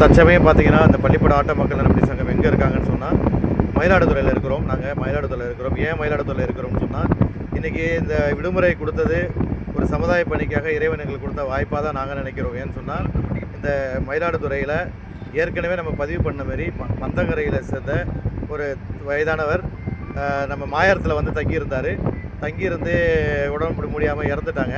தற்சமயம் பார்த்தீங்கன்னா இந்த பள்ளிப்பட ஆட்ட மக்கள் நலப்பணி சங்கம் எங்கே இருக்காங்கன்னு சொன்னால் மயிலாடுதுறையில் இருக்கிறோம். நாங்கள் மயிலாடுதுறையில் இருக்கிறோம். ஏன் மயிலாடுதுறையில் இருக்கிறோம்னு சொன்னால் இன்றைக்கி இந்த விடுமுறை கொடுத்தது ஒரு சமுதாய பணிக்காக இறைவன் எங்களுக்கு கொடுத்த வாய்ப்பாக தான் நாங்கள் நினைக்கிறோம். ஏன்னு சொன்னால் இந்த மயிலாடுதுறையில் ஏற்கனவே நம்ம பதிவு பண்ண மாரி ம மந்தங்கரையில் சேர்ந்த ஒரு வயதானவர் நம்ம மாயரத்தில் வந்து தங்கியிருந்தார். தங்கியிருந்து உடம்பு முடியாமல் இறந்துட்டாங்க.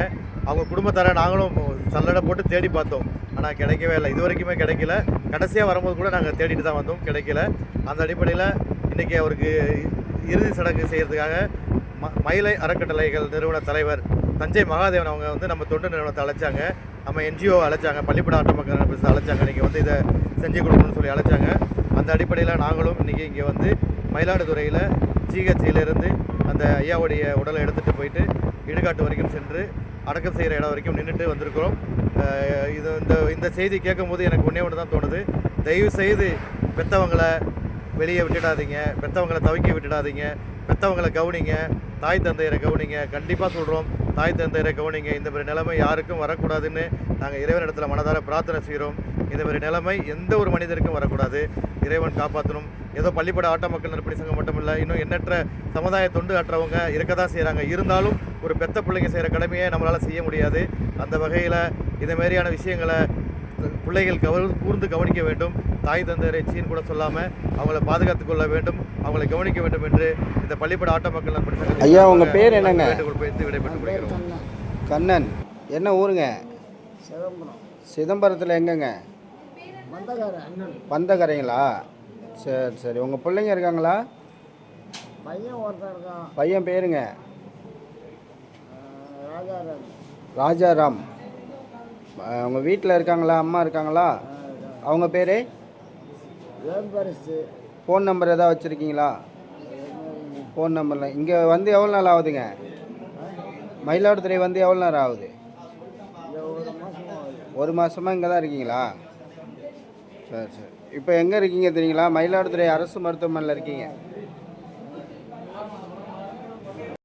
அவங்க குடும்பத்தார நாங்களும் சல்லடை போட்டு தேடி பார்த்தோம். ஆனால் கிடைக்கவே இல்லை. இது வரைக்குமே கிடைக்கல. கடைசியாக வரும்போது கூட நாங்கள் தேடிட்டு தான் வந்தோம். கிடைக்கல. அந்த அடிப்படையில் இன்றைக்கி அவருக்கு இறுதி சடங்கு செய்கிறதுக்காக ம மயிலை அறக்கட்டளைகள் நிறுவன தலைவர் தஞ்சை மகாதேவன் அவங்க வந்து நம்ம தொண்டு நிறுவனத்தை அழைச்சாங்க. நம்ம என்ஜிஓ அழைச்சாங்க. பள்ளிப்பட ஆட்ட மக்கள் அழைச்சாங்க. இன்றைக்கி வந்து இதை செஞ்சு கொடுக்கணும்னு சொல்லி அழைச்சாங்க. அந்த அடிப்படையில் நாங்களும் இன்றைக்கி இங்கே வந்து மயிலாடுதுறையில் ஜிஹெச்சிலிருந்து அந்த ஐயாவுடைய உடலை எடுத்துகிட்டு போயிட்டு இடுகாட்டு வரைக்கும் சென்று அடக்கம் செய்கிற இடம் வரைக்கும் நின்றுட்டு வந்திருக்கிறோம். இது இந்த இந்த செய்தி கேட்கும்போது எனக்கு ஒன்றே ஒன்று தான் தோணுது. தயவு செய்து பெற்றவங்களை வெளியே விட்டுடாதீங்க. பெற்றவங்களை தவிக்க விட்டுடாதீங்க. பெற்றவங்களை கவனிங்க. தாய் தந்தையரை கவனிங்க. கண்டிப்பாக சொல்கிறோம் தாய் தந்தையரை கவனிங்க. இந்த மாதிரி நிலைமை யாருக்கும் வரக்கூடாதுன்னு நாங்கள் இறைவன் இடத்துல மனதார பிரார்த்தனை செய்கிறோம் இந்த மாதிரி நிலைமை எந்த ஒரு மனிதருக்கும் வரக்கூடாது. இறைவன் காப்பாற்றணும் ஏதோ பள்ளிப்பட ஆட்ட மக்கள் நற்பணி சங்கம் மட்டும் இல்லை இன்னும் எண்ணற்ற சமுதாய தொண்டு ஆற்றவங்க இருக்க தான் செய்கிறாங்க இருந்தாலும் ஒரு பெத்த பிள்ளைங்க செய்கிற கடமையை நம்மளால் செய்ய முடியாது. அந்த வகையில் இந்த மாதிரியான விஷயங்களை பிள்ளைகள் கவ கூர்ந்து கவனிக்க வேண்டும். தாய் தந்தையரை சீன் கூட சொல்லாமல் அவங்கள பாதுகாத்துக் கொள்ள வேண்டும். அவங்களை கவனிக்க வேண்டும் என்று இந்த பள்ளிப்பட ஆட்ட மக்கள் நற்பணி சங்கத்தின் ஐயா, உங்க சார்பாக பேர் என்னங்க? விடைபெற்றுக் கொள்கிறோம். கண்ணன். என்ன ஊருங்க? சிதம்பரம். சிதம்பரத்தில் எங்கங்க? மந்தக்காரன் பந்தக்கரைங்களா சரி சரி. உங்கள் பிள்ளைங்க இருக்காங்களா? பையன் ஒருத்தன் இருக்கான். பையன் பேருங்க. ராஜாராம். ராஜாராம். உங்கள் வீட்டில் இருக்காங்களா? அம்மா இருக்காங்களா? அவங்க பேர்? ஃபோன் நம்பர் எதாவது வச்சுருக்கீங்களா? ஃபோன் நம்பரில் இங்கே வந்து எவ்வளோ நாள் ஆகுதுங்க? மயிலாடுதுறை வந்து எவ்வளோ நேரம் ஆகுது? ஒரு மாதமாக இங்கே தான் இருக்கீங்களா? சரி சரி. இப்போ எங்கே இருக்கீங்க தெரியுங்களா? மயிலாடுதுறை அரசு மருத்துவமனையில் இருக்கீங்க.